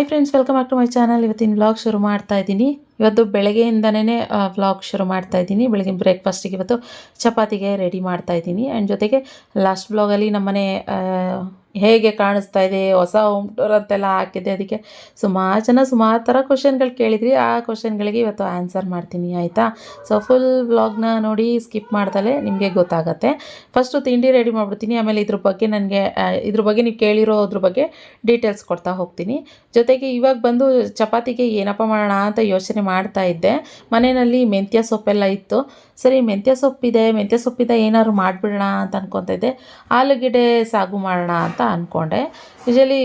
Hi friends welcome back to my channel ಇವತ್ತಿನ vlog ಶುರು ಮಾಡ್ತಾ ಇದ್ದೀನಿ. ಇವತ್ತು ಬೆಳಗ್ಗೆಯಿಂದನೇ ವ್ಲಾಗ್ ಶುರು ಮಾಡ್ತಾ ಇದ್ದೀನಿ. ಬೆಳಗಿನ ಬ್ರೇಕ್ಫಾಸ್ಟಿಗೆ ಇವತ್ತು ಚಪಾತಿಗೆ ರೆಡಿ ಮಾಡ್ತಾ ಇದ್ದೀನಿ. ಆ್ಯಂಡ್ ಜೊತೆಗೆ ಲಾಸ್ಟ್ ವ್ಲಾಗಲ್ಲಿ ನಮ್ಮನೆ ಹೇಗೆ ಕಾಣಿಸ್ತಾ ಇದೆ, ಹೊಸ ಹೋಮ್ ಟೂರ್ ಅಂತೆಲ್ಲ ಹಾಕಿದ್ದೆ. ಅದಕ್ಕೆ ಸುಮಾರು ಜನ ಸುಮಾರು ಥರ ಕ್ವಶನ್ಗಳು ಕೇಳಿದ್ರಿ. ಆ ಕ್ವಶನ್ಗಳಿಗೆ ಇವತ್ತು ಆನ್ಸರ್ ಮಾಡ್ತೀನಿ, ಆಯಿತಾ? ಸೊ ಫುಲ್ ವ್ಲಾಗ್ನ ನೋಡಿ ಸ್ಕಿಪ್ ಮಾಡ್ದಲೇ ನಿಮಗೆ ಗೊತ್ತಾಗತ್ತೆ. ಫಸ್ಟು ತಿಂಡಿ ರೆಡಿ ಮಾಡಿಬಿಡ್ತೀನಿ. ಆಮೇಲೆ ಇದ್ರ ಬಗ್ಗೆ ನನಗೆ ಇದ್ರ ಬಗ್ಗೆ ನೀವು ಕೇಳಿರೋದ್ರ ಬಗ್ಗೆ ಡೀಟೇಲ್ಸ್ ಕೊಡ್ತಾ ಹೋಗ್ತೀನಿ. ಜೊತೆಗೆ ಇವಾಗ ಬಂದು ಚಪಾತಿಗೆ ಏನಪ್ಪ ಮಾಡೋಣ ಅಂತ ಯೋಚನೆ ಮಾಡ್ತಾ ಇದ್ದೆ. ಮನೆಯಲ್ಲಿ ಮೆಂತ್ಯ ಸೊಪ್ಪೆಲ್ಲ ಇತ್ತು. ಸರಿ, ಮೆಂತ್ಯ ಸೊಪ್ಪಿದೆ. ಮೆಂತ್ಯ ಸೊಪ್ಪಿದೆ ಏನಾದ್ರು ಮಾಡಿಬಿಡೋಣ ಅಂತ ಅನ್ಕೊತಾ ಇದ್ದೆ. ಆಲೂಗೆಡ್ಡೆ ಸಾಗು ಮಾಡೋಣ ಅಂತ. ಅಂದ್ಕೊಂಡೆ ಯೂಶಲಿ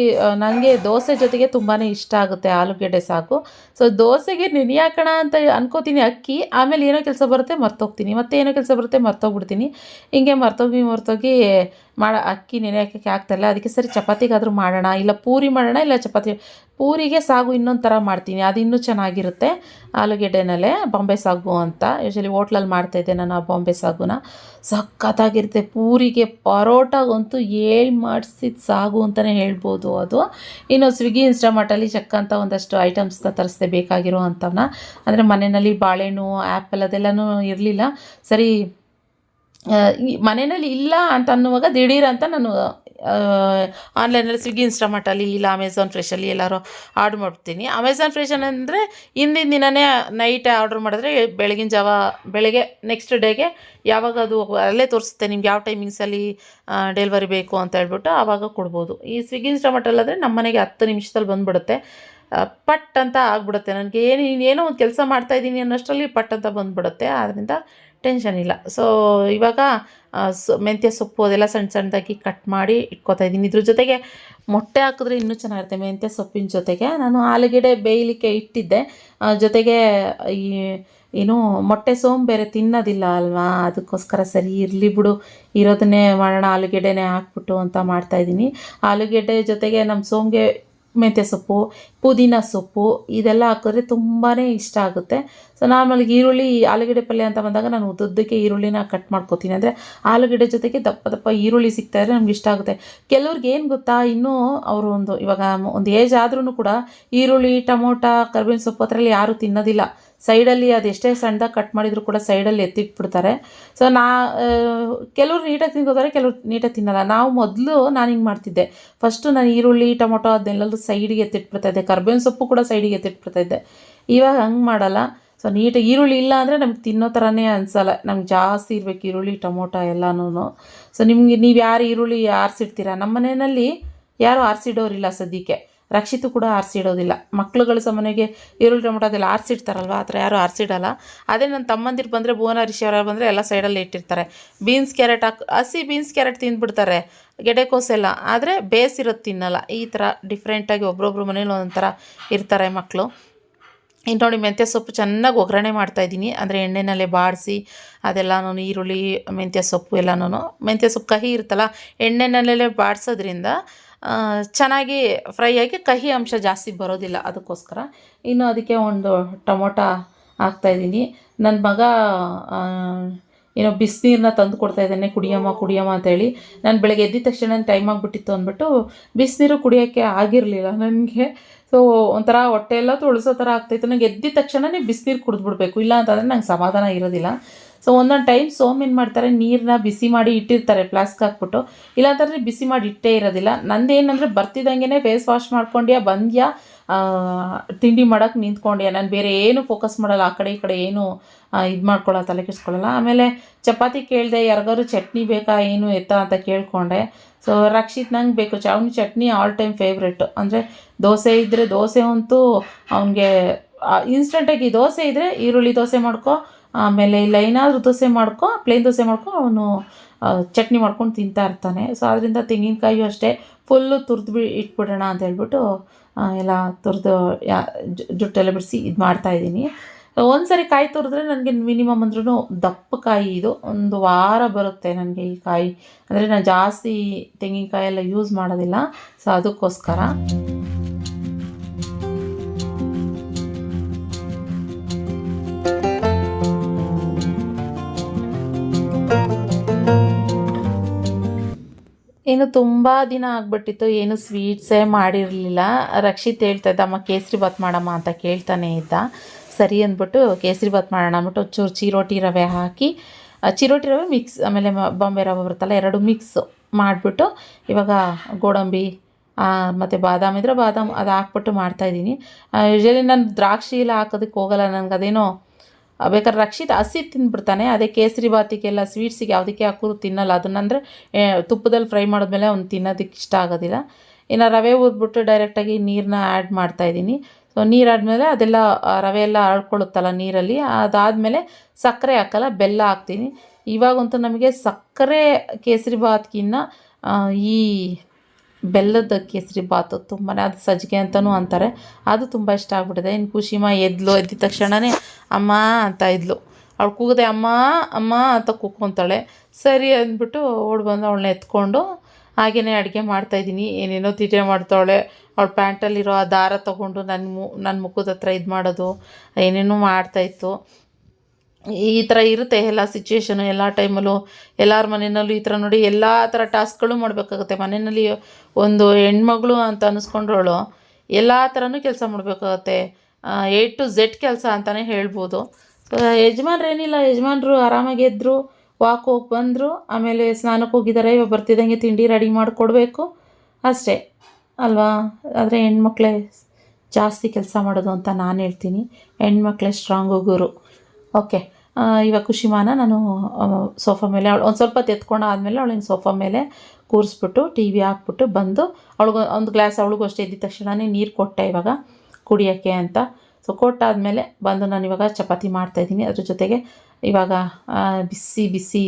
ನನಗೆ ದೋಸೆ ಜೊತೆಗೆ ತುಂಬಾ ಇಷ್ಟ ಆಗುತ್ತೆ ಆಲೂಗೆಡ್ಡೆ ಸಾಕು. ಸೊ ದೋಸೆಗೆ ನೆನೆ ಹಾಕೋಣ ಅಂತ ಅನ್ಕೋತೀನಿ ಅಕ್ಕಿ. ಆಮೇಲೆ ಏನೋ ಕೆಲಸ ಬರುತ್ತೆ, ಮರ್ತೋಗ್ತೀನಿ. ಮತ್ತೆ ಏನೋ ಕೆಲಸ ಬರುತ್ತೆ, ಮರ್ತೋಗ್ಬಿಡ್ತೀನಿ. ಹಿಂಗೆ ಮರ್ತೋಗಿ ಮರ್ತೋಗಿ ಮಾಡ ಅಕ್ಕಿ ನೆನೆ ಹಾಕೋಕ್ಕೆ ಆಗ್ತಾಯಿಲ್ಲ ಅದಕ್ಕೆ ಸರಿ ಚಪಾತಿಗಾದರೂ ಮಾಡೋಣ, ಇಲ್ಲ ಪೂರಿ ಮಾಡೋಣ, ಇಲ್ಲ ಚಪಾತಿ. ಪೂರಿಗೆ ಸಾಗು ಇನ್ನೊಂದು ಥರ ಮಾಡ್ತೀನಿ. ಅದು ಇನ್ನೂ ಚೆನ್ನಾಗಿರುತ್ತೆ ಆಲೂಗೆಡ್ಡೆನಲ್ಲೇ, ಬಾಂಬೆ ಸಾಗು ಅಂತ. ಯೂಶಲಿ ಹೋಟ್ಲಲ್ಲಿ ಮಾಡ್ತಾಯಿದ್ದೆ ನಾನು ಆ ಬಾಂಬೆ ಸಾಗುನ. ಸಖತ್ತಾಗಿರುತ್ತೆ ಪೂರಿಗೆ ಪರೋಟಾಗಂತೂ ಏಳು ಮಾಡಿಸಿದ ಸಾಗು ಅಂತಲೇ ಹೇಳ್ಬೋದು ಅದು. ಇನ್ನು ಸ್ವಿಗ್ಗಿ ಇನ್ಸ್ಟಾಮಾರ್ಟಲ್ಲಿ ಚಕ್ಕ ಅಂತ ಒಂದಷ್ಟು ಐಟಮ್ಸ್ನ ತರಿಸ್ದೆ ಬೇಕಾಗಿರೋ ಅಂಥವನ್ನ ಅಂದರೆ ಮನೆಯಲ್ಲಿ ಬಾಳೆಹಣ್ಣು ಆ್ಯಪಲ್ ಅದೆಲ್ಲನೂ ಇರಲಿಲ್ಲ. ಸರಿ ಮನೆಯಲ್ಲಿ ಇಲ್ಲ ಅಂತ ಅನ್ನುವಾಗ ದಿಢೀರ್ ಅಂತ ನಾನು ಆನ್ಲೈನಲ್ಲಿ ಸ್ವಿಗ್ಗಿ ಇನ್ಸ್ಟಾಮಾರ್ಟಲ್ಲಿ ಇಲ್ಲ ಅಮೆಝಾನ್ ಫ್ರೆಶಲ್ಲಿ ಎಲ್ಲರೂ ಆರ್ಡ್ರ್ ಮಾಡ್ತೀನಿ. ಅಮೆಝಾನ್ ಫ್ರೆಶ್ ಅಂದರೆ ಹಿಂದಿನ ದಿನವೇ ನೈಟ್ ಆರ್ಡ್ರ್ ಮಾಡಿದ್ರೆ ಬೆಳಗಿನ ಜಾವ, ಬೆಳಗ್ಗೆ ನೆಕ್ಸ್ಟ್ ಡೇಗೆ ಯಾವಾಗ ಅದು ಅಲ್ಲೇ ತೋರಿಸುತ್ತೆ ನಿಮ್ಗೆ ಯಾವ ಟೈಮಿಂಗ್ಸಲ್ಲಿ ಡೆಲಿವರಿ ಬೇಕು ಅಂತ ಹೇಳ್ಬಿಟ್ಟು ಆವಾಗ ಕೊಡ್ಬೋದು. ಈ ಸ್ವಿಗ್ಗಿ ಇನ್ಸ್ಟಾಮಾರ್ಟಲ್ಲಾದರೆ ನಮ್ಮ ಮನೆಗೆ ಹತ್ತು ನಿಮಿಷದಲ್ಲಿ ಬಂದುಬಿಡುತ್ತೆ. ಪಟ್ ಅಂತ ಆಗ್ಬಿಡುತ್ತೆ. ನನಗೆ ಏನು ಏನೋ ಒಂದು ಕೆಲಸ ಮಾಡ್ತಾಯಿದ್ದೀನಿ ಅನ್ನೋಷ್ಟರಲ್ಲಿ ಪಟ್ ಅಂತ ಬಂದುಬಿಡುತ್ತೆ. ಆದ್ದರಿಂದ ಟೆನ್ಷನ್ ಇಲ್ಲ. ಸೊ ಇವಾಗ ಸೊ, ಮೆಂತ್ಯ ಸೊಪ್ಪು ಅದೆಲ್ಲ ಸಣ್ಣ ಸಣ್ಣದಾಗಿ ಕಟ್ ಮಾಡಿ ಇಟ್ಕೋತಾ ಇದ್ದೀನಿ. ಇದ್ರ ಜೊತೆಗೆ ಮೊಟ್ಟೆ ಹಾಕಿದ್ರೆ ಇನ್ನೂ ಚೆನ್ನಾಗಿರುತ್ತೆ ಮೆಂತ್ಯ ಸೊಪ್ಪಿನ ಜೊತೆಗೆ. ನಾನು ಆಲೂಗೆಡ್ಡೆ ಬೇಯಲಿಕ್ಕೆ ಇಟ್ಟಿದ್ದೆ. ಜೊತೆಗೆ ಈ, ಏನು, ಮೊಟ್ಟೆ ಸೋಂಬು ಬೇರೆ ತಿನ್ನೋದಿಲ್ಲ ಅಲ್ವಾ? ಅದಕ್ಕೋಸ್ಕರ ಸರಿ ಇರಲಿ ಬಿಡು. ಇರೋದನ್ನೇ ಮಾಡೋಣ, ಆಲೂಗೆಡ್ಡೆನೇ ಹಾಕ್ಬಿಟ್ಟು ಅಂತ ಮಾಡ್ತಾಯಿದ್ದೀನಿ ಆಲೂಗೆಡ್ಡೆ ಜೊತೆಗೆ ನಮ್ಮ ಸೋಮ್ಗೆ ಮೆಂತ್ಯ ಸೊಪ್ಪು, ಪುದೀನ ಸೊಪ್ಪು, ಇದೆಲ್ಲ ಹಾಕಿದ್ರೆ ತುಂಬಾ ಇಷ್ಟ ಆಗುತ್ತೆ. ಸೊ ನಾರ್ಮಲ್ಗೆ ಈರುಳ್ಳಿ, ಆಲೂಗಡ್ಡೆ ಪಲ್ಯ ಅಂತ ಬಂದಾಗ ನಾನು ಉದ್ದುದ್ದಕ್ಕೆ ಈರುಳ್ಳಿನ ಕಟ್ ಮಾಡ್ಕೋತೀನಿ. ಅಂದರೆ ಆಲೂಗಡ್ಡೆ ಜೊತೆಗೆ ದಪ್ಪ ದಪ್ಪ ಈರುಳ್ಳಿ ಸಿಗ್ತಾ ಇದ್ರೆ ನಮ್ಗೆ ಇಷ್ಟ ಆಗುತ್ತೆ. ಕೆಲವ್ರಿಗೆ ಏನು ಗೊತ್ತಾ, ಇನ್ನೂ ಅವರು ಒಂದು, ಇವಾಗ ಒಂದು ಏಜ್ ಆದ್ರೂ ಕೂಡ ಈರುಳ್ಳಿ, ಟೊಮೊಟೊ, ಕರ್ಬೇವಿನ ಸೊಪ್ಪು ಅದರಲ್ಲಿ ಯಾರೂ ತಿನ್ನೋದಿಲ್ಲ. ಸೈಡಲ್ಲಿ ಅದು ಎಷ್ಟೇ ಸಣ್ಣದಾಗಿ ಕಟ್ ಮಾಡಿದರೂ ಕೂಡ ಸೈಡಲ್ಲಿ ಎತ್ತಿಟ್ಬಿಡ್ತಾರೆ. ಸೊ ನಾ ಕೆಲವರು ಕೆಲವ್ರು ನೀಟಾಗಿ ತಿನ್ಕೋತಾರೆ, ಕೆಲವ್ರು ನೀಟಾಗಿ ತಿನ್ನಲ್ಲ. ನಾವು ಮೊದಲು ನಾನು ಹಿಂಗೆ ಮಾಡ್ತಿದ್ದೆ. ಫಸ್ಟು ನಾನು ಈರುಳ್ಳಿ, ಟೊಮೊಟೊ ಅದನ್ನೆಲ್ಲರೂ ಸೈಡಿಗೆ ಎತ್ತಿಟ್ಬಿಡ್ತಾ ಇದ್ದೆ. ಕರ್ಬೇವಿನ ಸೊಪ್ಪು ಕೂಡ ಸೈಡಿಗೆ ಎತ್ತಿಟ್ಬಿಡ್ತಾ ಇದ್ದೆ. ಇವಾಗ ಹಂಗೆ ಮಾಡಲ್ಲ. ಸೊ ನೀಟಾಗಿ ಈರುಳ್ಳಿ ಇಲ್ಲ ಅಂದರೆ ನಮ್ಗೆ ತಿನ್ನೋ ಥರನೇ ಅನಿಸಲ್ಲ. ನಮ್ಗೆ ಜಾಸ್ತಿ ಇರಬೇಕು ಈರುಳ್ಳಿ, ಟೊಮೊಟೊ ಎಲ್ಲನೂ ಸೊ ನಿಮಗೆ ನೀವು ಯಾರು ಈರುಳ್ಳಿ ಆರಿಸಿಡ್ತೀರ? ನಮ್ಮ ಮನೆಯಲ್ಲಿ ಯಾರೂ ಆರಿಸಿಡೋರಿಲ್ಲ ಸದ್ಯಕ್ಕೆ. ರಕ್ಷಿತು ಕೂಡ ಆರಿಸಿಡೋದಿಲ್ಲ. ಮಕ್ಳುಗಳು ಸಮನೆಗೆ ಈರುಳ್ಳಿ, ಟೊಮೊಟೊ ಅದೆಲ್ಲ ಆರಿಸಿಡ್ತಾರಲ್ವ? ಆ ಥರ ಯಾರೂ ಆರಿಸಿಡಲ್ಲ. ಅದೇ ನನ್ನ ತಮ್ಮಂದಿರು ಬಂದರೆ ಭುವನ ಹರಿಶಿಯವರ ಬಂದರೆ ಎಲ್ಲ ಸೈಡಲ್ಲಿ ಇಟ್ಟಿರ್ತಾರೆ. ಬೀನ್ಸ್, ಕ್ಯಾರೆಟ್ ಹಾಕಿ, ಹಸಿ ಬೀನ್ಸ್, ಕ್ಯಾರೆಟ್ ತಿಂದ್ಬಿಡ್ತಾರೆ ಗೆಡೆಕೋಸೆಲ್ಲ ಆದರೆ ಬೇಸಿರೋದು ತಿನ್ನಲ್ಲ. ಈ ಥರ ಡಿಫ್ರೆಂಟಾಗಿ ಒಬ್ರೊಬ್ರು ಮನೇಲಿ ಒಂಥರ ಥರ ಇರ್ತಾರೆ ಮಕ್ಕಳು ಇನ್ನು ನೋಡಿ ಮೆಂತ್ಯ ಸೊಪ್ಪು ಚೆನ್ನಾಗಿ ಒಗ್ಗರಣೆ ಮಾಡ್ತಾಯಿದ್ದೀನಿ ಅಂದರೆ ಎಣ್ಣೆನಲ್ಲೇ ಬಾಡಿಸಿ, ಅದೆಲ್ಲಾನು ಈರುಳ್ಳಿ, ಮೆಂತ್ಯ ಸೊಪ್ಪು ಎಲ್ಲಾನು ಮೆಂತ್ಯ ಸೊಪ್ಪು ಕಹಿ ಇರುತ್ತಲ್ಲ ಎಣ್ಣೆನಲ್ಲೇ ಬಾಡಿಸೋದ್ರಿಂದ ಚೆನ್ನಾಗಿ ಫ್ರೈ ಆಗಿ ಕಹಿ ಅಂಶ ಜಾಸ್ತಿ ಬರೋದಿಲ್ಲ ಅದಕ್ಕೋಸ್ಕರ. ಇನ್ನು ಅದಕ್ಕೆ ಒಂದು ಟೊಮೊಟ ಹಾಕ್ತಾಯಿದ್ದೀನಿ ನನ್ನ ಮಗ ಏನೋ ಬಿಸಿನೀರನ್ನ ತಂದು ಕೊಡ್ತಾ ಇದ್ದಾನೆ, ಕುಡಿಯಮ್ಮ ಕುಡಿಯಮ್ಮ ಅಂತೇಳಿ. ನಾನು ಬೆಳಗ್ಗೆ ಎದ್ದಿದ ತಕ್ಷಣ ಟೈಮ್ ಆಗಿಬಿಟ್ಟಿತ್ತು ಅಂದ್ಬಿಟ್ಟು ಬಿಸಿನೀರು ಕುಡಿಯೋಕ್ಕೆ ಆಗಿರಲಿಲ್ಲ ನನಗೆ ಸೊ ಒಂಥರ ಹೊಟ್ಟೆ ಎಲ್ಲ ತುಳಿಸೋ ಥರ ಆಗ್ತಾಯಿತ್ತು. ನನಗೆ ಎದ್ದಿದ ತಕ್ಷಣನೇ ಬಿಸಿನೀರು ಕುಡಿದ್ಬಿಡ್ಬೇಕು. ಇಲ್ಲ ಅಂತಂದರೆ ನಂಗೆ ಸಮಾಧಾನ ಇರೋದಿಲ್ಲ. ಸೊ ಒಂದೊಂದು ಟೈಮ್ ಸೋಮ್ ಏನು ಮಾಡ್ತಾರೆ ನೀರನ್ನ ಬಿಸಿ ಮಾಡಿ ಇಟ್ಟಿರ್ತಾರೆ ಪ್ಲಾಸ್ಕ್ ಹಾಕ್ಬಿಟ್ಟು. ಇಲ್ಲಾಂತಂದರೆ ಬಿಸಿ ಮಾಡಿ ಇಟ್ಟೇ ಇರೋದಿಲ್ಲ. ನಂದೇನಂದರೆ ಬರ್ತಿದ್ದಂಗೆ ಫೇಸ್ ವಾಶ್ ಮಾಡ್ಕೊಂಡ್ಯಾ, ಬಂದ್ಯಾ ತಿಂಡಿ ಮಾಡೋಕ್ಕೆ ನಿಂತ್ಕೊಂಡೆ. ನಾನು ಬೇರೆ ಏನು ಫೋಕಸ್ ಮಾಡಲ್ಲ. ಆ ಕಡೆ ಈ ಕಡೆ ಏನು ಇದು ಮಾಡ್ಕೊಳ್ಳೋ ತಲೆ ಕೆಡಿಸ್ಕೊಳ್ಳಲ್ಲ ಆಮೇಲೆ ಚಪಾತಿ ಕೇಳಿದೆ ಯಾರಿಗಾದ್ರು ಚಟ್ನಿ ಬೇಕಾ, ಏನು ಎತ್ತ ಅಂತ ಕೇಳಿಕೊಂಡೆ. ಸೊ ರಕ್ಷಿತ್ ನಂಗೆ ಬೇಕು. ಚೌನಿ ಚಟ್ನಿ ಆಲ್ ಟೈಮ್ ಫೇವ್ರೆಟ್ಟು ಅಂದರೆ ದೋಸೆ ಇದ್ದರೆ ದೋಸೆ ಅಂತೂ ಅವನಿಗೆ ಇನ್ಸ್ಟೆಂಟಾಗಿ ದೋಸೆ ಇದ್ದರೆ ಈರುಳ್ಳಿ ದೋಸೆ ಮಾಡ್ಕೊ, ಆಮೇಲೆ ಇಲ್ಲ ಏನಾದರೂ ದೋಸೆ ಮಾಡ್ಕೊ ಪ್ಲೇನ್ ದೋಸೆ ಮಾಡ್ಕೊ, ಅವನು ಚಟ್ನಿ ಮಾಡ್ಕೊಂಡು ತಿಂತಾ ಇರ್ತಾನೆ. ಸೊ ಅದರಿಂದ ತೆಂಗಿನಕಾಯಿಯು ಅಷ್ಟೇ. ಫುಲ್ಲು ತುರಿದು ಬಿ ಇಟ್ಬಿಡೋಣ ಅಂತ ಹೇಳ್ಬಿಟ್ಟು ಎಲ್ಲ ತುರಿದು ಯಾ ಜುಟ್ಟೆಲ್ಲ ಬಿಡಿಸಿ ಇದು ಮಾಡ್ತಾಯಿದ್ದೀನಿ ಒಂದು ಸರಿ ಕಾಯಿ ತುರಿದ್ರೆ ನನಗೆ ಮಿನಿಮಮ್ ಅಂದ್ರೂ ದಪ್ಪ ಕಾಯಿ ಇದು. ಒಂದು ವಾರ ಬರುತ್ತೆ ನನಗೆ ಈ ಕಾಯಿ. ಅಂದರೆ ನಾನು ಜಾಸ್ತಿ ತೆಂಗಿನಕಾಯಿ ಎಲ್ಲ ಯೂಸ್ ಮಾಡೋದಿಲ್ಲ. ಸೊ ಅದಕ್ಕೋಸ್ಕರ. ಇನ್ನು ತುಂಬ ದಿನ ಆಗ್ಬಿಟ್ಟಿತ್ತು, ಏನು ಸ್ವೀಟ್ಸೇ ಮಾಡಿರಲಿಲ್ಲ. ರಕ್ಷಿತ್ ಹೇಳ್ತಾ ಇದ್ದ, ಅಮ್ಮ, ಕೇಸರಿ ಬಾತ್ ಮಾಡಮ್ಮ ಅಂತ ಕೇಳ್ತಾನೆ ಇದ್ದ. ಸರಿ ಅಂದ್ಬಿಟ್ಟು ಕೇಸರಿ ಬಾತ್ ಮಾಡೋಣ ಅಂದ್ಬಿಟ್ಟು ಚೂರು ಚಿರೋಟಿ ರವೆ ಹಾಕಿ ಚಿರೋಟಿ ರವೆ ಮಿಕ್ಸ್ ಆಮೇಲೆ ಬಾಂಬೆ ರವೆ ಬರುತ್ತಲ್ಲ, ಎರಡು ಮಿಕ್ಸ್ ಮಾಡಿಬಿಟ್ಟು ಇವಾಗ ಗೋಡಂಬಿ ಮತ್ತು ಬಾದಾಮಿ ಇದ್ರೆ ಬಾದಾಮ್ ಅದು ಹಾಕ್ಬಿಟ್ಟು ಮಾಡ್ತಾಯಿದ್ದೀನಿ ಯೂಶಲಿ ನಾನು ದ್ರಾಕ್ಷಿ ಎಲ್ಲ ಹಾಕೋದಕ್ಕೆ ಹೋಗಲ್ಲ ನನಗೆ ಅದೇನೋ ಬೇಕಾದ್ರೆ ರಕ್ಷಿತ್ ಹಸಿ ತಿಂದ್ಬಿಡ್ತಾನೆ. ಅದೇ ಕೇಸರಿ ಬಾತಿಗೆಲ್ಲ ಸ್ವೀಟ್ಸಿಗೆ ಯಾವುದಕ್ಕೆ ಹಾಕೋರು ತಿನ್ನಲ್ಲ. ಅದನ್ನಂದರೆ ತುಪ್ಪದಲ್ಲಿ ಫ್ರೈ ಮಾಡಿದ್ಮೇಲೆ ಅವ್ನು ತಿನ್ನೋದಕ್ಕೆ ಇಷ್ಟ ಆಗೋದಿಲ್ಲ. ಇನ್ನು ರವೆ ಹುರಿದ್ಬಿಟ್ಟು ಡೈರೆಕ್ಟಾಗಿ ನೀರನ್ನ ಆ್ಯಡ್ ಮಾಡ್ತಾಯಿದ್ದೀನಿ ಸೊ ನೀರು ಆದಮೇಲೆ ಅದೆಲ್ಲ ರವೆ ಎಲ್ಲ ಹರಡ್ಕೊಳ್ಳುತ್ತಲ್ಲ ನೀರಲ್ಲಿ. ಅದಾದಮೇಲೆ ಸಕ್ಕರೆ ಹಾಕಲ್ಲ, ಬೆಲ್ಲ ಹಾಕ್ತೀನಿ. ಇವಾಗಂತೂ ನಮಗೆ ಸಕ್ಕರೆ ಕೇಸರಿ ಬಾತ್ಗಿನ್ನ ಈ ಬೆಲ್ಲದ ಕೇಸರಿ ಬಾತು. ತುಂಬಾ ಅದು ಸಜ್ಜಿಗೆ ಅಂತಲೂ ಅಂತಾರೆ. ಅದು ತುಂಬ ಇಷ್ಟ ಆಗ್ಬಿಟ್ಟಿದೆ. ಇನ್ನು ಖುಷಿಮ ಎದ್ಲು, ಎದ್ದಿದ ತಕ್ಷಣವೇ ಅಮ್ಮ ಅಂತ ಇದ್ಲು. ಅವಳು ಕೂಗದೆ, ಅಮ್ಮ ಅಮ್ಮ ಅಂತ ಕೂಕೊಂತಾಳೆ ಸರಿ ಅಂದ್ಬಿಟ್ಟು ಓಡಿ ಬಂದು ಅವಳನ್ನ ಎತ್ಕೊಂಡು ಹಾಗೆಯೇ ಅಡುಗೆ ಮಾಡ್ತಾಯಿದ್ದೀನಿ ಏನೇನೋ ತಿಟೆ ಮಾಡ್ತಾವಳೆ ಅವಳ ಪ್ಯಾಂಟಲ್ಲಿರೋ ಆ ದಾರ ತೊಗೊಂಡು ನನ್ನ ಮು ನನ್ನ ಮುಖದ ಹತ್ರ ಇದು ಮಾಡೋದು ಏನೇನೋ ಮಾಡ್ತಾಯಿತ್ತು ಈ ಥರ ಇರುತ್ತೆ ಎಲ್ಲ ಸಿಚುವೇಶನು ಎಲ್ಲ ಟೈಮಲ್ಲೂ ಎಲ್ಲರ ಮನೆಯಲ್ಲೂ ಈ ಥರ ನೋಡಿ ಎಲ್ಲ ಥರ ಟಾಸ್ಕ್ಗಳು ಮಾಡಬೇಕಾಗುತ್ತೆ. ಮನೆಯಲ್ಲಿ ಒಂದು ಹೆಣ್ಮಗಳು ಅಂತ ಅನ್ನಿಸ್ಕೊಂಡ್ರೋಳು ಎಲ್ಲ ಥರನೂ ಕೆಲಸ ಮಾಡಬೇಕಾಗತ್ತೆ. ಎ ಟು ಝೆಡ್ ಕೆಲಸ ಅಂತಲೇ ಹೇಳ್ಬೋದು. ಯಜಮಾನ್ರು ಏನಿಲ್ಲ, ಯಜಮಾನ್ರು ಆರಾಮಾಗಿ ಎದ್ದರು ವಾಕ್ ಹೋಗಿ ಬಂದರು, ಆಮೇಲೆ ಸ್ನಾನಕ್ಕೆ ಹೋಗಿದ್ದಾರೆ ಇವಾಗ ಬರ್ತಿದ್ದಂಗೆ ತಿಂಡಿ ರೆಡಿ ಮಾಡಿಕೊಡ್ಬೇಕು. ಅಷ್ಟೇ. ಅಲ್ವಾ? ಆದರೆ ಹೆಣ್ಮಕ್ಳೇ ಜಾಸ್ತಿ ಕೆಲಸ ಮಾಡೋದು ಅಂತ ನಾನು ಹೇಳ್ತೀನಿ. ಹೆಣ್ಮಕ್ಳೇ ಸ್ಟ್ರಾಂಗ್ ಗುರು. ಓಕೆ ಇವಾಗ ಖುಷಿಮಾನ ನಾನು ಸೋಫಾ ಮೇಲೆ ಅವಳು ಒಂದು ಸ್ವಲ್ಪ ತೆತ್ಕೊಂಡು ಆದಮೇಲೆ ಅವಳಿನ ಸೋಫಾ ಮೇಲೆ ಕೂರಿಸ್ಬಿಟ್ಟು ಟಿ ವಿ ಹಾಕ್ಬಿಟ್ಟು ಬಂದು ಅವಳಿಗೆ ಒಂದು ಗ್ಲಾಸ್ ಅವಳಿಗೂ ಅಷ್ಟೇ ಇದ್ದ ತಕ್ಷಣವೇ ನೀರು ಕೊಟ್ಟೆ ಇವಾಗ ಕುಡಿಯೋಕ್ಕೆ ಅಂತ. ಸೊ ಕೊಟ್ಟಾದಮೇಲೆ ಬಂದು ನಾನು ಇವಾಗ ಚಪಾತಿ ಮಾಡ್ತಾಯಿದ್ದೀನಿ ಅದ್ರ ಜೊತೆಗೆ ಇವಾಗ ಬಿಸಿ ಬಿಸಿ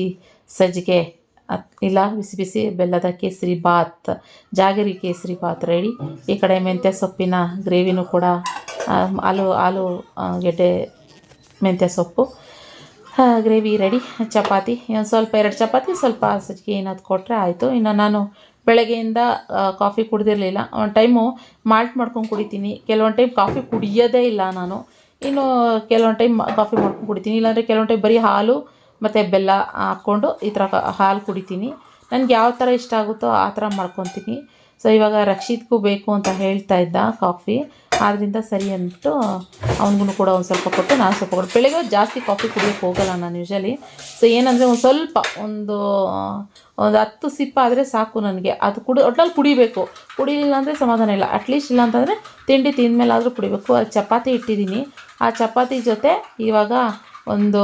ಸಜ್ಜಿಗೆ ಇಲ್ಲ ಬಿಸಿ ಬಿಸಿ ಬೆಲ್ಲದ ಕೇಸರಿ ಬಾತ್, ಜಾಗರಿ ಕೇಸರಿ ಬಾತ್ ರೆಡಿ ಈ ಕಡೆ ಮೆಂತ್ಯ ಸೊಪ್ಪಿನ ಗ್ರೇವಿನೂ ಕೂಡ ಆಲೂ, ಆಲು ಗೆಡ್ಡೆ ಮೆಂತ್ಯ ಸೊಪ್ಪು. ಗ್ರೇವಿ ರೆಡಿ, ಚಪಾತಿ ಒಂದು ಸ್ವಲ್ಪ ಎರಡು ಚಪಾತಿ, ಸ್ವಲ್ಪ ಸಜ್ಜಿಗೆ ಏನಾದ್ರು ಕೊಟ್ಟರೆ ಆಯಿತು. ಇನ್ನು ನಾನು ಬೆಳಗ್ಗೆಯಿಂದ ಕಾಫಿ ಕುಡ್ದಿರಲಿಲ್ಲ. ಒಂದು ಟೈಮು ಮಾಲ್ಟ್ ಮಾಡ್ಕೊಂಡು ಕುಡಿತೀನಿ. ಕೆಲವೊಂದು ಟೈಮ್ ಕಾಫಿ ಕುಡಿಯೋದೇ ಇಲ್ಲ ನಾನು. ಇನ್ನು ಕೆಲವೊಂದು ಟೈಮ್ ಕಾಫಿ ಮಾಡ್ಕೊಂಡು ಕುಡಿತೀನಿ. ಇಲ್ಲಾಂದರೆ ಕೆಲವೊಂದು ಟೈಮ್ ಬರೀ ಹಾಲು ಮತ್ತು ಬೆಲ್ಲ ಹಾಕ್ಕೊಂಡು ಈ ಥರ ಹಾಲು ಕುಡಿತೀನಿ. ನನಗೆ ಯಾವ ಥರ ಇಷ್ಟ ಆಗುತ್ತೋ ಆ ಥರ ಮಾಡ್ಕೊತೀನಿ. ಸೊ, ಇವಾಗ ರಕ್ಷಿತ್ಗೂ ಬೇಕು ಅಂತ ಹೇಳ್ತಾ ಇದ್ದ ಕಾಫಿ. ಆದ್ದರಿಂದ ಸರಿ ಅಂದ್ಬಿಟ್ಟು ಅವನಿಗೂ ಕೂಡ ಒಂದು ಸ್ವಲ್ಪ ಕೊಟ್ಟು ನಾನು ಸ್ವಲ್ಪ ಕೊಟ್ಟು. ಬೆಳಗ್ಗೆ ಜಾಸ್ತಿ ಕಾಫಿ ಕುಡಿಯೋಕ್ಕೆ ಹೋಗಲ್ಲ ನಾನು ಯೂಶಲಿ ಸೊ ಏನಂದರೆ ಒಂದು ಸ್ವಲ್ಪ, ಒಂದು ಒಂದು ಹತ್ತು ಸಿಪ್ಪ ಆದರೆ ಸಾಕು ನನಗೆ. ಅದು ಕುಡಿ ಒಟ್ಟಲ್ಲಿ ಕುಡಿಬೇಕು. ಕುಡಿಲಿಲ್ಲ ಅಂದರೆ ಸಮಾಧಾನ ಇಲ್ಲ. ಅಟ್ಲೀಸ್ಟ್ ಇಲ್ಲ ಅಂತಂದರೆ ತಿಂಡಿ ತಿಂದಮೇಲಾದರೂ ಕುಡಿಬೇಕು. ಅದು ಚಪಾತಿ ಇಟ್ಟಿದ್ದೀನಿ. ಆ ಚಪಾತಿ ಜೊತೆ ಇವಾಗ ಒಂದು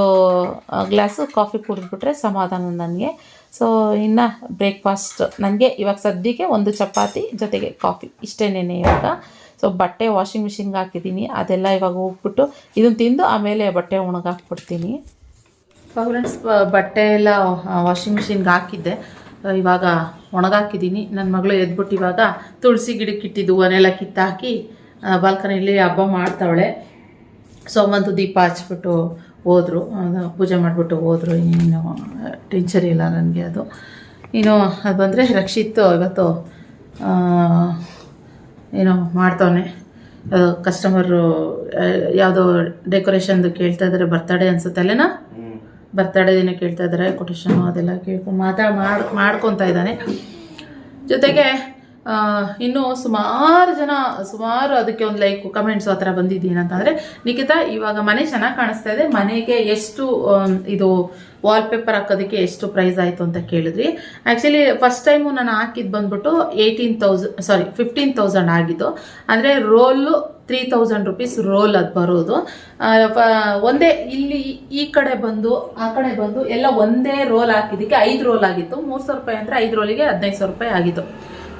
ಗ್ಲಾಸು ಕಾಫಿ ಕುಡಿದ್ಬಿಟ್ರೆ ಸಮಾಧಾನ ನನಗೆ. ಸೊ ಇನ್ನು ಬ್ರೇಕ್ಫಾಸ್ಟ್ ನನಗೆ ಇವಾಗ ಸದ್ಯಕ್ಕೆ ಒಂದು ಚಪಾತಿ ಜೊತೆಗೆ ಕಾಫಿ ಇಷ್ಟೇನೇ ಇವಾಗ. ಸೊ ಬಟ್ಟೆ ವಾಷಿಂಗ್ ಮಿಷಿನ್ಗೆ ಹಾಕಿದ್ದೀನಿ ಅದೆಲ್ಲ ಇವಾಗ ಹೋಗ್ಬಿಟ್ಟು ಇದನ್ನು ತಿಂದು ಆಮೇಲೆ ಬಟ್ಟೆ ಒಣಗಾಕ್ಬಿಡ್ತೀನಿ ಫ್ರೆಂಡ್ಸ್ ಬಟ್ಟೆ ಎಲ್ಲ ವಾಷಿಂಗ್ ಮಿಷಿನ್ಗೆ ಹಾಕಿದ್ದೆ. ಇವಾಗ ಒಣಗಾಕಿದ್ದೀನಿ ನನ್ನ ಮಗಳು ಎದ್ಬಿಟ್ಟು ಇವಾಗ ತುಳಸಿ ಗಿಡಕ್ಕೆ ಇಟ್ಟಿದ್ದು ಹೂವನ್ನೆಲ್ಲ ಕಿತ್ತಾಕಿ ಬಾಲ್ಕನಿಯಲ್ಲಿ ಹಬ್ಬ ಮಾಡ್ತಾವಳೆ. ಸೋಮಂತು ದೀಪ ಹಚ್ಬಿಟ್ಟು ಹೋದರು. ಪೂಜೆ ಮಾಡಿಬಿಟ್ಟು ಹೋದರು. ಇನ್ನೇನು ಟೆನ್ಷನ್ ಇಲ್ಲ ನನಗೆ ಅದು. ಇನ್ನು, ಅದು ಬಂದರೆ ರಕ್ಷಿತ್ ಇವತ್ತು ಏನೋ ಮಾಡ್ತವನೆ. ಕಸ್ಟಮರು ಯಾವುದೋ ಡೆಕೋರೇಷನ್ದು ಕೇಳ್ತಾ ಇದ್ದಾರೆ ಬರ್ತಡೇ ಅನ್ಸುತ್ತೆ ಅಲ್ಲೇನಾ? ಬರ್ತಡೇ ದಿನ ಕೇಳ್ತಾ ಇದ್ದಾರೆ ಕೊಟೇಶನು ಅದೆಲ್ಲ ಕೇಳ್ಕೊಂಡು ಮಾತಾಡ್ ಮಾಡಿ ಮಾಡ್ಕೊತಾ ಇದ್ದಾನೆ. ಜೊತೆಗೆ ಇನ್ನೂ ಸುಮಾರು ಜನ, ಸುಮಾರು ಅದಕ್ಕೆ ಒಂದು ಲೈಕ್ ಕಮೆಂಟ್ಸ್ ಆ ಥರ ಬಂದಿದ್ದೀನಂತಂದರೆ ನಿಖಿತಾ, ಇವಾಗ ಮನೆ ಚೆನ್ನಾಗಿ ಕಾಣಿಸ್ತಾ ಇದೆ. ಮನೆಗೆ ಎಷ್ಟು ಇದು ವಾಲ್ಪೇಪರ್ ಹಾಕೋದಕ್ಕೆ ಎಷ್ಟು ಪ್ರೈಸ್ ಆಯಿತು ಅಂತ ಕೇಳಿದ್ರಿ ಆ್ಯಕ್ಚುಲಿ ಫಸ್ಟ್ ಟೈಮು ನಾನು ಹಾಕಿದ್ದು ಬಂದ್ಬಿಟ್ಟು eighteen thousand sorry fifteen thousand ಆಗಿದ್ದು. ಅಂದರೆ roll three thousand rupees roll ಅದು ಬರೋದು. ಒಂದೇ ಇಲ್ಲಿ ಈ ಕಡೆ ಬಂದು, ಆ ಕಡೆ ಬಂದು ಎಲ್ಲ ಒಂದೇ ರೋಲ್ ಹಾಕಿದ್ದಕ್ಕೆ ಐದು ರೋಲ್ ಆಗಿತ್ತು. ಮೂರು ಸಾವಿರ ರೂಪಾಯಿ ಅಂದರೆ ಐದು ರೋಲಿಗೆ ಹದಿನೈದು ಸಾವಿರ ರೂಪಾಯಿ ಆಗಿತ್ತು.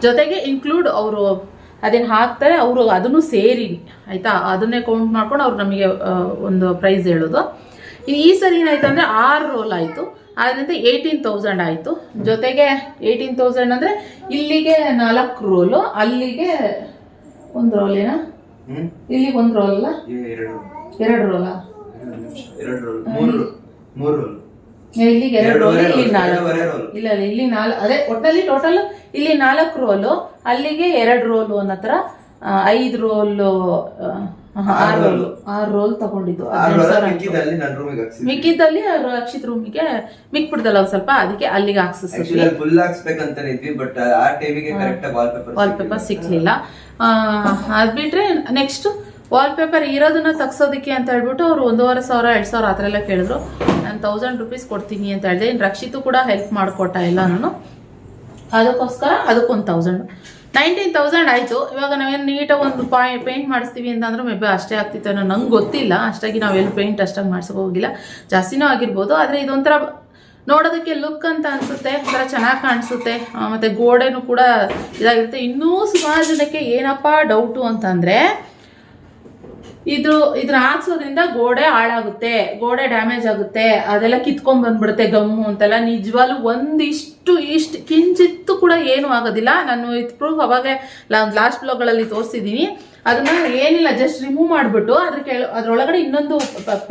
ಜೊತೆಗೆ ಇನ್ಕ್ಲೂಡ್ ಅವರು ಅದೇನು ಹಾಕ್ತಾರೆ ಅವರು ಅದನ್ನು ಸೇರಿ ಆಯಿತಾ? ಅದನ್ನೇ ಕೌಂಟ್ ಮಾಡ್ಕೊಂಡು ಅವ್ರು ನಮಗೆ ಒಂದು ಪ್ರೈಸ್ ಹೇಳೋದು. ಈ ಸರಿ ಏನಾಯ್ತು ಅಂದರೆ ಆರು ರೋಲ್ ಆಯಿತು. ಅದರಿಂದ ಏಯ್ಟೀನ್ ತೌಸಂಡ್ ಆಯಿತು. ಜೊತೆಗೆ ಏಯ್ಟೀನ್ ತೌಸಂಡ್ ಅಂದರೆ ಇಲ್ಲಿಗೆ ನಾಲ್ಕು ರೋಲು ಅಲ್ಲಿಗೆ ಒಂದು ರೋಲ್ ಏನಾ? ಇಲ್ಲಿಗೆ ಒಂದು ರೋಲ್ ಅಲ್ಲ? ಎರಡು ರೋಲಾ ಎರಡು ರೋಲ್ ಮೂರು ರೋಲ್ ಇಲ್ಲಿಗೆ ಎರಡು ರೋಲ್ ಇಲ್ಲಿ ನಾಲ್ಕು ಇಲ್ಲ ಇಲ್ಲ ನಾಲ್ಕು ಅದೇ ಒಟ್ಟಲ್ಲಿ ಟೋಟಲ್ ಇಲ್ಲಿ ನಾಲ್ಕು ರೋಲು ಅಲ್ಲಿಗೆ ಎರಡು ರೋಲು ಅನ್ನೋ ಥರ ಐದು ರೋಲು ಆರು ರೋಲ್ ಆರು ರೋಲ್ ತಗೊಂಡಿದ್ದು. ಮಿಕ್ಕಿದ್ದಲ್ಲಿ ರಕ್ಷಿತ್ ರೂಮಿಗೆ ಮಿಕ್ಬಿಡ್ದಲ್ಲ ಒಂದ್ ಸ್ವಲ್ಪ ಅದಕ್ಕೆ ಅಲ್ಲಿಗೆ ಹಾಕ್ಸಿದ್ವಿ ಫುಲ್ ಹಾಕ್ಸ್ಬೇಕಂತ ಇದ್ವಿ ಬಟ್ ಆ ಟೈಮಿಗೆ correct wallpaper wallpaper ಸಿಕ್ಲಿಲ್ಲ. ಅದು ಬಿಟ್ರೆ ನೆಕ್ಸ್ಟ್ ವಾಲ್ ಪೇಪರ್ ಇರೋದನ್ನ ತಗ್ಸೋದಕ್ಕೆ ಅಂತ ಹೇಳ್ಬಿಟ್ಟು ಅವ್ರು ಒಂದೂವರೆ ಸಾವಿರ, ಎರಡು ಸಾವಿರ ಆ ಥರ ಎಲ್ಲ ಕೇಳಿದ್ರು. ನಾನು ತೌಸಂಡ್ ರುಪೀಸ್ ಕೊಡ್ತೀನಿ ಅಂತ ಹೇಳಿದೆ. ಇನ್ನು ರಕ್ಷಿತು ಕೂಡ ಹೆಲ್ಪ್ ಮಾಡಿಕೊಟ್ಟ ಇಲ್ಲ ನಾನು. ಅದಕ್ಕೋಸ್ಕರ ಅದಕ್ಕೊಂದು ತೌಸಂಡ್ ನೈನ್ಟೀನ್ ತೌಸಂಡ್ ಆಯಿತು. ಇವಾಗ ನಾವೇನು ನೀಟಾಗಿ ಒಂದು ಪಾಯ್ ಪೇಂಟ್ ಮಾಡಿಸ್ತೀವಿ ಅಂತಂದ್ರೆ ಮೇ ಬಿ ಅಷ್ಟೇ ಆಗ್ತಿತ್ತು ಅನ್ನೋ ನಂಗೆ ಗೊತ್ತಿಲ್ಲ. ಅಷ್ಟಾಗಿ ನಾವು ಎಲ್ಲಿ ಪೇಂಟ್ ಅಷ್ಟಾಗಿ ಮಾಡ್ಸೋಕೆ ಹೋಗಿಲ್ಲ. ಜಾಸ್ತಿನೂ ಆಗಿರ್ಬೋದು. ಆದರೆ ಇದೊಂಥರ ನೋಡೋದಕ್ಕೆ ಲುಕ್ ಅಂತ ಅನಿಸುತ್ತೆ. ಒಂಥರ ಚೆನ್ನಾಗಿ ಕಾಣಿಸುತ್ತೆ. ಮತ್ತೆ ಗೋಡೆನೂ ಕೂಡ ಇದಾಗಿರುತ್ತೆ. ಇನ್ನೂ ಸುಮಾರು ಜನಕ್ಕೆ ಏನಪ್ಪ ಡೌಟು ಅಂತಂದರೆ ಇದು ಇದನ್ನ ಹಾಕ್ಸೋದ್ರಿಂದ ಗೋಡೆ ಹಾಳಾಗುತ್ತೆ, ಗೋಡೆ ಡ್ಯಾಮೇಜ್ ಆಗುತ್ತೆ, ಅದೆಲ್ಲ ಕಿತ್ಕೊಂಡ್ ಬಂದ್ಬಿಡುತ್ತೆ ಗಮ್ಮು ಅಂತೆಲ್ಲ ನಿಜವಾಗ್ಲೂ ಒಂದಿಷ್ಟು ಇಷ್ಟು, ಕಿಂಚಿತ್ತು ಕೂಡ ಏನು ಆಗೋದಿಲ್ಲ. ನಾನು ಇದು ಪ್ರೂಫ್ ಅವಾಗೆ ಲಾಸ್ಟ್ ಬ್ಲಾಗ್ಗಳಲ್ಲಿ ತೋರಿಸಿದೀನಿ. ಅದನ್ನ ಏನಿಲ್ಲ ಜಸ್ಟ್ ರಿಮೂವ್ ಮಾಡಿಬಿಟ್ಟು ಅದ್ರ ಕೆಳ, ಅದ್ರೊಳಗಡೆ ಇನ್ನೊಂದು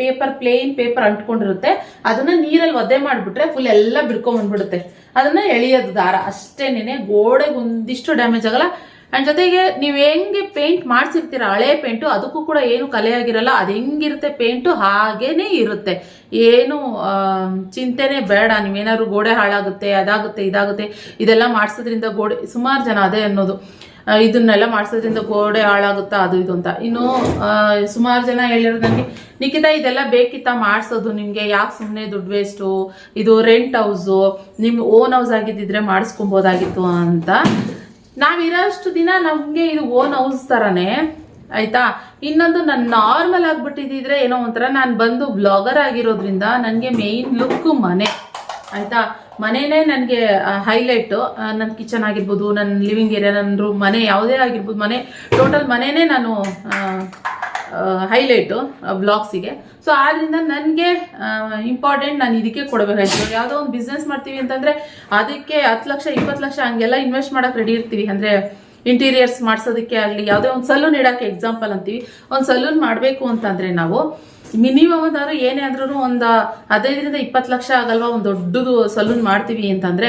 ಪೇಪರ್ ಪ್ಲೇನ್ ಪೇಪರ್ ಅಂಟ್ಕೊಂಡಿರುತ್ತೆ. ಅದನ್ನ ನೀರಲ್ಲಿ ಒದ್ದೆ ಮಾಡಿಬಿಟ್ರೆ ಫುಲ್ ಎಲ್ಲ ಬಿಡ್ಕೊಂಡ್ ಬಂದ್ಬಿಡುತ್ತೆ. ಅದನ್ನ ಎಳೆಯೋದು ದಾರ. ಅಷ್ಟೇನೆ ಗೋಡೆಗೊಂದಿಷ್ಟು ಡ್ಯಾಮೇಜ್ ಆಗಲ್ಲ. ಅಂಡ್ ಜೊತೆಗೆ ನೀವು ಹೆಂಗೆ ಪೇಂಟ್ ಮಾಡಿಸಿರ್ತೀರ ಹಳೆ ಪೇಂಟು ಅದಕ್ಕೂ ಕೂಡ ಏನು ಕಲೆಯಾಗಿರಲ್ಲ, ಅದು ಹೆಂಗಿರುತ್ತೆ ಪೇಂಟು ಹಾಗೇ ಇರುತ್ತೆ. ಏನು ಚಿಂತೆನೇ ಬೇಡ, ನೀವೇನಾದ್ರು ಗೋಡೆ ಹಾಳಾಗುತ್ತೆ, ಅದಾಗುತ್ತೆ, ಇದಾಗುತ್ತೆ, ಇದೆಲ್ಲ ಮಾಡಿಸೋದ್ರಿಂದ ಗೋಡೆ, ಸುಮಾರು ಜನ ಅದೇ ಅನ್ನೋದು. ಇದನ್ನೆಲ್ಲ ಮಾಡಿಸೋದ್ರಿಂದ ಗೋಡೆ ಹಾಳಾಗುತ್ತಾ, ಅದು ಇದು ಅಂತ. ಇನ್ನು ಸುಮಾರು ಜನ ಹೇಳಿರೋದು ನನಗೆ ನಿಖಿತಾ ಇದೆಲ್ಲ ಬೇಕಿತ್ತ ಮಾಡಿಸೋದು? ನಿಮಗೆ ಯಾಕೆ ಸುಮ್ಮನೆ ದುಡ್ಡು ವೇಸ್ಟು ಇದು ರೆಂಟ್ ಹೌಸು ನಿಮ್ಗೆ ಓನ್ ಹೌಸ್ ಆಗಿದ್ದಿದ್ರೆ ಮಾಡಿಸ್ಕೊಬೋದಾಗಿತ್ತು ಅಂತ. ನಾವಿರೋಷ್ಟು ದಿನ ನಮಗೆ ಇದು ಓನ್ ಹೌಸ್ ಥರನೇ ಆಯ್ತಾ? ಇನ್ನೊಂದು ನಾನು ನಾರ್ಮಲ್ ಆಗ್ಬಿಟ್ಟಿದ್ರೆ ಏನೋ ಒಂಥರ, ನಾನು ಬಂದು ಬ್ಲಾಗರ್ ಆಗಿರೋದ್ರಿಂದ ನನಗೆ ಮೇಯ್ನ್ ಲುಕ್ ಮನೆ, ಆಯ್ತಾ? ಮನೆನೇ ನನಗೆ ಹೈಲೈಟು ನನ್ನ ಕಿಚನ್ ಆಗಿರ್ಬೋದು ನನ್ನ ಲಿವಿಂಗ್ ಏರಿಯಾ ನನ್ನ ರೂಮ್ ಮನೆ, ಯಾವುದೇ ಆಗಿರ್ಬೋದು ಮನೆ ಟೋಟಲ್ ಮನೆನೇ ನಾನು ಹೈಲೈಟು ಬ್ಲಾಗ್ಸಿಗೆ. ಸೊ ಆದ್ರಿಂದ ನನಗೆ ಇಂಪಾರ್ಟೆಂಟ್ ನಾನು ಇದಕ್ಕೆ ಕೊಡಬೇಕಾಯ್ತು. ಯಾವುದೋ ಒಂದು ಬಿಸ್ನೆಸ್ ಮಾಡ್ತೀವಿ ಅಂತಂದರೆ ಅದಕ್ಕೆ ಹತ್ತು ಲಕ್ಷ, ಇಪ್ಪತ್ತು ಲಕ್ಷ ಹಂಗೆಲ್ಲ ಇನ್ವೆಸ್ಟ್ ಮಾಡೋಕೆ ರೆಡಿ ಇರ್ತೀವಿ. ಅಂದರೆ ಇಂಟೀರಿಯರ್ಸ್ ಮಾಡಿಸೋದಕ್ಕೆ ಆಗಲಿ, ಯಾವುದೇ ಒಂದು ಸಲೂನ್ ಇಡೋಕ್ಕೆ ಎಕ್ಸಾಂಪಲ್ ಅಂತೀವಿ. ಒಂದು ಸಲೂನ್ ಮಾಡಬೇಕು ಅಂತಂದರೆ ನಾವು ಮಿನಿಮಮ್ ಅಂತಾದ್ರೂ ಏನೇ ಆದ್ರೂ ಒಂದು ಹದಿನೈದರಿಂದ ಇಪ್ಪತ್ತು ಲಕ್ಷ ಆಗಲ್ವಾ ಒಂದು ದೊಡ್ಡದು ಸಲೂನ್ ಮಾಡ್ತೀವಿ ಅಂತಂದರೆ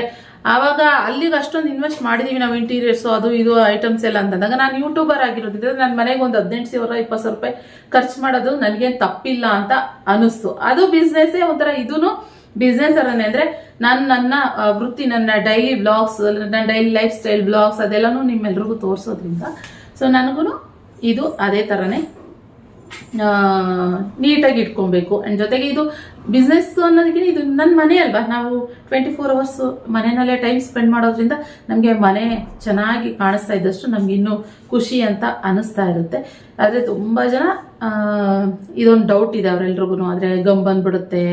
ಆವಾಗ ಅಲ್ಲಿಗೆ ಅಷ್ಟೊಂದು ಇನ್ವೆಸ್ಟ್ ಮಾಡಿದೀವಿ ನಾವು ಇಂಟೀರಿಯರ್ಸು ಅದು ಇದು ಐಟಮ್ಸ್ ಎಲ್ಲ ಅಂತಂದಾಗ ನಾನು ಯೂಟ್ಯೂಬರ್ ಆಗಿರೋದ್ರಿಂದ ನನ್ನ ಮನೆಗೆ ಒಂದು ಹದಿನೆಂಟು ಸಾವಿರ, ಇಪ್ಪತ್ತು ಸಾವಿರ ರೂಪಾಯಿ ಖರ್ಚು ಮಾಡೋದು ನನಗೇನು ತಪ್ಪಿಲ್ಲ ಅಂತ ಅನಿಸ್ತು ಅದು ಬಿಸ್ನೆಸ್ಸೇ ಒಂಥರ ಇದೂ ಬಿಸ್ನೆಸ್ ಅರನೇ. ಅಂದರೆ ನಾನು ನನ್ನ ವೃತ್ತಿ, ನನ್ನ ಡೈಲಿ ಬ್ಲಾಗ್ಸ್ ನನ್ನ ಡೈಲಿ ಲೈಫ್ ಸ್ಟೈಲ್ ಬ್ಲಾಗ್ಸ್ ಅದೆಲ್ಲನೂ ನಿಮ್ಮೆಲ್ರಿಗೂ ತೋರಿಸೋದ್ರಿಂದ. ಸೊ ನನಗೂ ಇದು ಅದೇ ಥರನೇ ನೀಟಾಗಿ ಇಟ್ಕೊಬೇಕು. ಆ್ಯಂಡ್ ಜೊತೆಗೆ ಇದು ಬಿಸ್ನೆಸ್ ಅನ್ನೋದಕ್ಕಿಂತ ಇದು ನನ್ನ ಮನೆ ಅಲ್ವಾ? ನಾವು ಟ್ವೆಂಟಿ ಫೋರ್ ಅವರ್ಸ್ ಮನೆಯಲ್ಲೇ ಟೈಮ್ ಸ್ಪೆಂಡ್ ಮಾಡೋದ್ರಿಂದ ನಮಗೆ ಮನೆ ಚೆನ್ನಾಗಿ ಕಾಣಿಸ್ತಾ ಇದ್ದಷ್ಟು ನಮ್ಗೆ ಇನ್ನೂ ಖುಷಿ ಅಂತ ಅನಿಸ್ತಾ ಇರುತ್ತೆ. ಆದರೆ ತುಂಬ ಜನ ಇದೊಂದು ಡೌಟ್ ಇದೆ ಅವರೆಲ್ರಿಗೂ ಆದರೆ ಗಮ್ ಬಂದ್ಬಿಡುತ್ತೆ,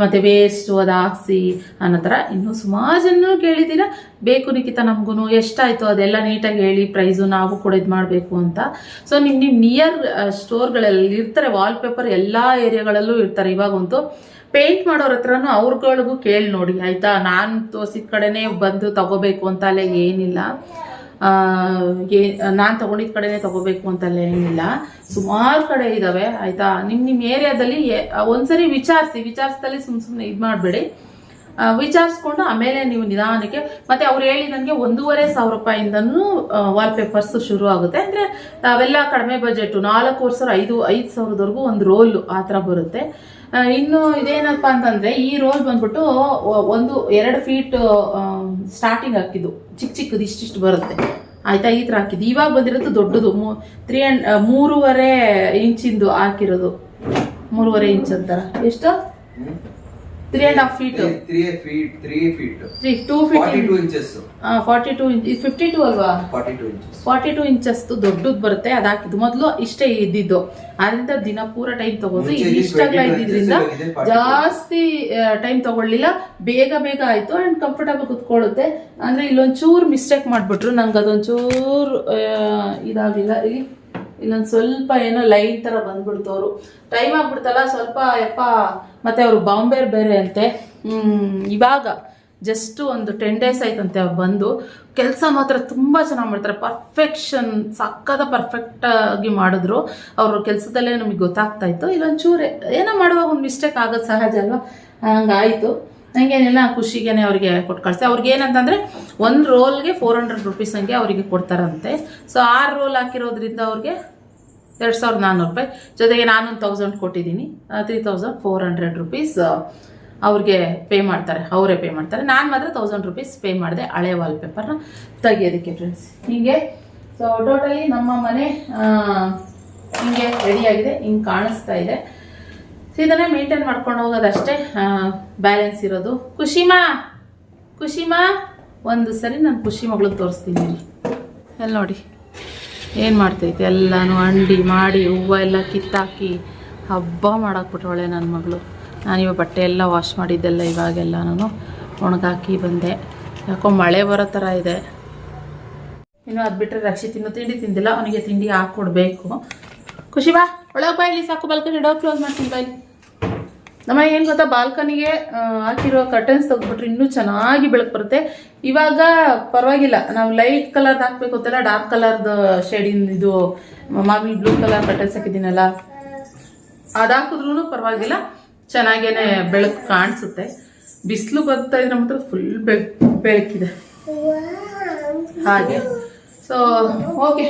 ಮತ್ತು ವೇಸ್ಟು ಅದು ಹಾಕ್ಸಿ ಅನ್ನೋ ಥರ ಇನ್ನೂ ಸುಮಾರು ಜನ ಕೇಳಿದ್ದೀರ? ಬೇಕು ನಿಖಿತ ನಮಗೂ ಎಷ್ಟಾಯಿತು ಅದೆಲ್ಲ ನೀಟಾಗಿ ಹೇಳಿ ಪ್ರೈಸು ನಾವು ಕೂಡ ಇದು ಮಾಡಬೇಕು ಅಂತ. ಸೊ ನಿಮ್ಮ ನಿಮ್ಮ ನಿಯರ್ ಸ್ಟೋರ್ಗಳಲ್ಲಿ ಇರ್ತಾರೆ ವಾಲ್ಪೇಪರ್ ಎಲ್ಲ ಏರಿಯಾಗಳಲ್ಲೂ ಇರ್ತಾರೆ. ಇವಾಗಂತೂ ಪೇಂಟ್ ಮಾಡೋರ ಹತ್ರನೂ ಅವ್ರಗಳಿಗೂ ಕೇಳಿ ನೋಡಿ, ಆಯಿತಾ? ನಾನು ತೋರಿಸಿದ ಕಡೆನೇ ಬಂದು ತಗೋಬೇಕು ಅಂತಲೇ ಏನಿಲ್ಲ. ಏ, ನಾನು ತಗೊಂಡಿದ್ದ ಕಡೆನೇ ತಗೋಬೇಕು ಅಂತಲೇ ಏನಿಲ್ಲ. ಸುಮಾರು ಕಡೆ ಇದ್ದಾವೆ ಆಯಿತಾ? ನಿಮ್ಮ ನಿಮ್ಮ ಏರಿಯಾದಲ್ಲಿ ಒಂದ್ಸರಿ ವಿಚಾರಿಸಿ, ವಿಚಾರಿಸ್ದಲ್ಲಿ ಸುಮ್ಮ ಸುಮ್ಮನೆ ಇದು ಮಾಡಬೇಡಿ. ವಿಚಾರಿಸ್ಕೊಂಡು ಆಮೇಲೆ ನೀವು ನಿಧಾನಕ್ಕೆ ಮತ್ತೆ ಅವ್ರು ಹೇಳಿ ನನಗೆ ಒಂದೂವರೆ ಸಾವಿರ ರೂಪಾಯಿಂದನೂ ವಾಲ್ಪೇಪರ್ಸ್ ಶುರು ಆಗುತ್ತೆ ಅಂದರೆ ಅವೆಲ್ಲ ಕಡಿಮೆ ಬಜೆಟು ನಾಲ್ಕು ಸಾವಿರ ಐದು ಐದು ಸಾವಿರದವರೆಗೂ ಒಂದು ರೋಲು ಆ ಥರ ಬರುತ್ತೆ. ಇನ್ನು ಇದೇನಪ್ಪ ಅಂತಂದರೆ, ಈ ರೋಲ್ ಬಂದ್ಬಿಟ್ಟು ಒಂದು, ಎರಡು ಫೀಟ್ ಸ್ಟಾರ್ಟಿಂಗ್ ಹಾಕಿದ್ದು. ಚಿಕ್ಕ ಚಿಕ್ಕದು ಇಷ್ಟಿಷ್ಟು ಬರುತ್ತೆ. ಆಯ್ತಾ? ಈ ಥರ ಹಾಕಿದ್ದು. ಇವಾಗ ಬಂದಿರೋದು ದೊಡ್ಡದು. ಮೂ ತ್ರೀ ಆ್ಯಂಡ್ ಮೂರುವರೆ ಇಂಚಿಂದು ಹಾಕಿರೋದು. ಮೂರುವರೆ ಇಂಚ್ ಅಂತಾರ. ಎಷ್ಟು? Three and half feet three feet three feet three two forty feet two inches forty two inch fifty two ಅಲ್ವಾ? Forty two inches forty two inches ದೊಡ್ಡದು ಬರುತ್ತೆ ಅದು ಹಾಕಿದ್ದು ಮೊದಲು ಇಷ್ಟೇ ಇದ್ದಿದ್ದು. ಆದ್ರಿಂದ ದಿನ ಪೂರ ಟೈಮ್ ತಗೋದು. ಇಷ್ಟಾಗ್ಲ 22 ಇದ್ದಿದ್ರಿಂದ inches ಇದೆ, 42. ಜಾಸ್ತಿ ಟೈಮ್ ತಗೊಳ್ಳಿಲ್ಲ. ಬೇಗ ಬೇಗ ಆಯ್ತು ಅಂಡ್ ಕಂಫರ್ಟಬಲ್ ಕುತ್ಕೊಳ್ಳುತ್ತೆ. ಅಂದ್ರೆ ಇಲ್ಲೊಂಚೂರು ಮಿಸ್ಟೇಕ್ ಮಾಡ್ಬಿಟ್ರು. ನಂಗೆ ಅದೊಂಚೂರು ಇದಾಗಲಿಲ್ಲ. ಇಲ್ಲಿ ಇಲ್ಲೊಂದ್ ಸ್ವಲ್ಪ ಏನೋ ಲೈನ್ ತರ ಬಂದ್ಬಿಡ್ತು ಅವರು. ಟೈಮ್ ಆಗ್ಬಿಡ್ತಲ್ಲ, ಸ್ವಲ್ಪ ಯಪ್ಪ, ಮತ್ತೆ ಅವರು ಬಾಂಬೆ ಬೇರೆ ಅಂತೆ. ಇವಾಗ ಜಸ್ಟ್ ಒಂದು ಟೆನ್ ಡೇಸ್ ಆಯ್ತಂತೆ ಅವ್ರು ಬಂದು. ಕೆಲಸ ಮಾತ್ರ ತುಂಬ ಚೆನ್ನಾಗಿ ಮಾಡ್ತಾರೆ. ಪರ್ಫೆಕ್ಷನ್ ಸಕ್ಕದ ಪರ್ಫೆಕ್ಟಾಗಿ ಮಾಡಿದ್ರು. ಅವ್ರ ಕೆಲಸದಲ್ಲೇ ನಮಗೆ ಗೊತ್ತಾಗ್ತಾ ಇತ್ತು. ಇಲ್ಲೊಂದು ಚೂರೆ ಏನೋ ಮಾಡುವಾಗ ಒಂದು ಮಿಸ್ಟೇಕ್ ಆಗೋದು ಸಹಜ ಅಲ್ವಾ? ಹಂಗಾಯಿತು. ಹಂಗೇನಿಲ್ಲ ಖುಷಿಗೇನೆ ಅವ್ರಿಗೆ ಕೊಟ್ಟು ಕಳಿಸಿ. ಅವ್ರಿಗೆ ಏನಂತಂದರೆ ಒಂದು ರೋಲ್ಗೆ ಫೋರ್ ಹಂಡ್ರೆಡ್ ರುಪೀಸ್ ಹಂಗೆ ಅವರಿಗೆ ಕೊಡ್ತಾರಂತೆ. ಸೊ ಆರು ರೋಲ್ ಹಾಕಿರೋದ್ರಿಂದ ಅವ್ರಿಗೆ ಎರಡು ಸಾವಿರದ ನಾನ್ನೂರು ರೂಪಾಯಿ. ಜೊತೆಗೆ ನಾನೊಂದು ತೌಸಂಡ್ ಕೊಟ್ಟಿದ್ದೀನಿ. Three thousand four hundred rupees ಅವ್ರಿಗೆ ಪೇ ಮಾಡ್ತಾರೆ. ಅವರೇ ಪೇ ಮಾಡ್ತಾರೆ. ನಾನು ಮಾತ್ರ ತೌಸಂಡ್ ರುಪೀಸ್ ಪೇ ಮಾಡಿದೆ. ಹಳೆ ವಾಲ್ಪೇಪರ್ನ ತೆಗಿಯೋದಕ್ಕೆ ಫ್ರೆಂಡ್ಸ್ ಹೀಗೆ ಸೊ ಟೋಟಲಿ ನಮ್ಮ ಮನೆ ಹಿಂಗೆ ರೆಡಿಯಾಗಿದೆ ಹಿಂಗೆ ಕಾಣಿಸ್ತಾ ಇದೆ. ಸೊ ಇದನ್ನೇ ಮೇಂಟೈನ್ ಮಾಡ್ಕೊಂಡು ಹೋಗೋದಷ್ಟೇ ಬ್ಯಾಲೆನ್ಸ್ ಇರೋದು. ಖುಷಿಮಾ ಖುಷಿಮಾ ಒಂದು ಸರಿ ನಾನು ಖುಷಿ ಮಗಳು ತೋರಿಸ್ತೀನಿ ಎಲ್ಲ ನೋಡಿ, ಏನು ಮಾಡ್ತೈತೆ? ಎಲ್ಲನೂ ಅಂಡಿ ಮಾಡಿ, ಹೂವು ಎಲ್ಲ ಕಿತ್ತಾಕಿ, ಹಬ್ಬ ಮಾಡಾಕ್ಬಿಟ್ರೊಳೆ ನನ್ನ ಮಗಳು. ನಾನಿವಾಗ ಬಟ್ಟೆ ಎಲ್ಲ ವಾಶ್ ಮಾಡಿದ್ದೆಲ್ಲ ಇವಾಗೆಲ್ಲ ನಾನು ಒಣಗಾಕಿ ಬಂದೆ. ಯಾಕೋ ಮಳೆ ಬರೋ ಥರ ಇದೆ. ಇನ್ನು ಅದು ಬಿಟ್ಟರೆ ರಕ್ಷಿ ತಿನ್ನೋ, ತಿಂಡಿ ತಿಂದಿಲ್ಲ, ಅವನಿಗೆ ತಿಂಡಿ ಹಾಕ್ಕೊಡ್ಬೇಕು ಖುಷಿ ಬಾ ಒಳಗೆ ಬಾ ಸಾಕು ಬಲ್ಕೊಂಡು ಡೋರ್ ಕ್ಲೋಸ್ ಮಾಡ್ತೀನಿ, ಬಾ ಇಲ್ಲಿ. ನಮ್ಮ ಏನು ಗೊತ್ತಾ, ಬಾಲ್ಕನಿಗೆ ಹಾಕಿರೋ ಕರ್ಟನ್ಸ್ ತೆಗೆದ್ಬಿಟ್ರೆ ಇನ್ನೂ ಚೆನ್ನಾಗಿ ಬೆಳಕು ಬರುತ್ತೆ. ಇವಾಗ ಪರವಾಗಿಲ್ಲ, ನಾವು ಲೈಟ್ ಕಲರ್ದು ಹಾಕ್ಬೇಕು ಅಂತಲ್ಲ ಡಾರ್ಕ್ ಕಲರ್ದು ಶೇಡಿನ ಇದು ಮಾಮೂಲಿ ಬ್ಲೂ ಕಲರ್ ಕರ್ಟನ್ಸ್ ಹಾಕಿದ್ದೀನಲ್ಲ. ಅದು ಪರವಾಗಿಲ್ಲ, ಚೆನ್ನಾಗೇನೆ ಬೆಳಕು ಕಾಣಿಸುತ್ತೆ. ಬಿಸಿಲು ಬರ್ತಾ ಇದ್ರೆ ಮಾತ್ರ ಫುಲ್ ಬೆಳಕ್ ಬೆಳಕಿದೆ. ಹಾಗೆ. ಸೊ ಓಕೆ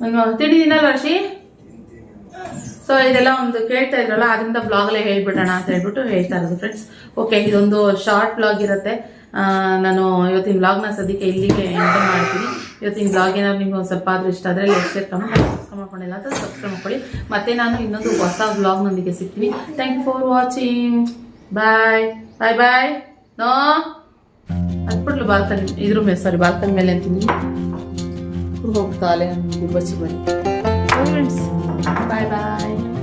ನಾನು ತಿಂಡಿದ್ದೀನಲ್ಲ ರಾಶಿ? ಸೊ ಇದೆಲ್ಲ ಒಂದು ಕೇಳ್ತಾ ಇದ್ರಲ್ಲ, ಅದರಿಂದ ಬ್ಲಾಗಲ್ಲೇ ಹೇಳ್ಬಿಡೋಣ ಅಂತ ಹೇಳ್ಬಿಟ್ಟು ಹೇಳ್ತಾ ಇರೋದು ಫ್ರೆಂಡ್ಸ್ ಓಕೆ ಇದೊಂದು ಶಾರ್ಟ್ ಬ್ಲಾಗ್ ಇರುತ್ತೆ. ನಾನು ಇವತ್ತಿನ ಬ್ಲಾಗ್ನ ಸದ್ಯಕ್ಕೆ ಇಲ್ಲಿಗೆ ಎಂಟರ್ ಮಾಡ್ತೀನಿ. ಇವತ್ತಿನ ಬ್ಲಾಗ್ ಏನಾದ್ರು ನಿಮ್ಗೆ ಒಂದು ಸ್ವಲ್ಪ ಆದ್ರೂ ಇಷ್ಟ ಆದರೆ ಲೈಕ್ ಶೇರ್ ಕಮೆಂಟ್ ಸಬ್ಸ್ಕ್ರೈಬ್ ಮಾಡ್ಕೊಂಡಿಲ್ಲ ಅಂತ ಸಬ್ಸ್ಕ್ರೈಬ್ ಮಾಡ್ಕೊಳ್ಳಿ. ಮತ್ತೆ ನಾನು ಇನ್ನೊಂದು ಹೊಸ ಬ್ಲಾಗ್ನೊಂದಿಗೆ ಸಿಗ್ತೀನಿ. Thank you for watching bye bye bye no ಹತ್ಬಿಟ್ಲು balcony ಇದ್ರ ಮೇಲೆ ಸಾರಿ ಬಾಲ್ಕನಿ ಮೇಲೆ ಅಂತೀನಿ. ಹೋಗ್ತಾಳೆ ಬಚ್ಚಿ ಬನ್ನಿ. ಫ್ರೆಂಡ್ಸ್ ಬಾಯ್ ಬಾಯ್